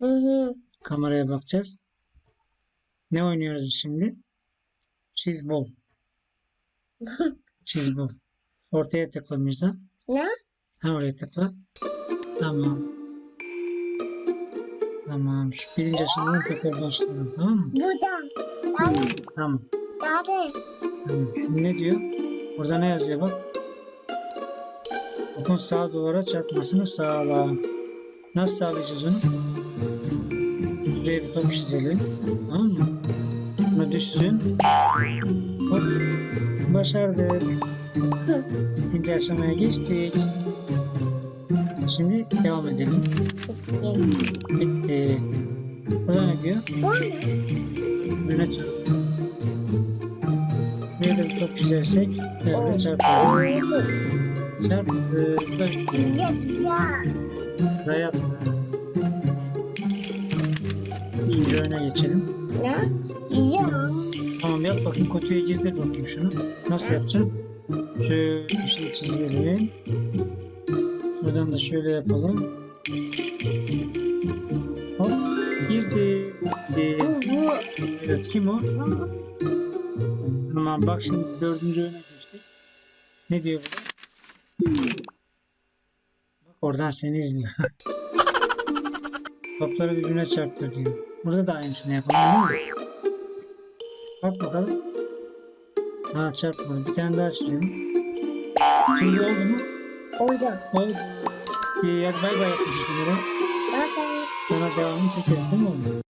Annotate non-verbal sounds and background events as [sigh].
Hı hı. Kameraya bakacağız. Ne oynuyoruz şimdi? Çizbol. [laughs] Çizbol. Ortaya tıkla Mirza. Ne? Ha oraya tıkla. Tamam. Tamam. Şu birinci aşamadan tekrar başlayalım. Tamam mı? Burada. Nerede? Tamam. Nerede? Tamam. Şimdi ne diyor? Burada ne yazıyor bak. Okun sağ duvara çarpmasını sağla. Nasıl sağlayacağız onu? Şuraya bir top çizelim. Tamam mı? Buna düşsün. Hop. Başardık. İkinci aşamaya geçtik. Şimdi devam edelim. Bitti. Burada ne diyor? Bu? Öne çarp. Şuraya da bir top çizersek yerde çarpıyor. Çarptı. Pizza pizza. Da Üçüncü oyuna geçelim. Ne? Pizza. Tamam yap bakayım kutuya girdir bakayım şunu. Nasıl yapacaksın? Şöyle şey çizelim. Şuradan da şöyle yapalım. Hop girdi. Evet kim o? Tamam bak şimdi dördüncü oyuna geçtik. Ne diyor burada? Bak oradan seni izliyor. [laughs] Topları birbirine çarptır diyor. Burada da aynısını yapalım değil mi? Bak bakalım. Ha çarpmadı. Bir tane daha çizelim. Şimdi oldu mu? Oldu. İyi, Hadi bay bay yapmış bunları. Sonra devamını çekeriz değil mi?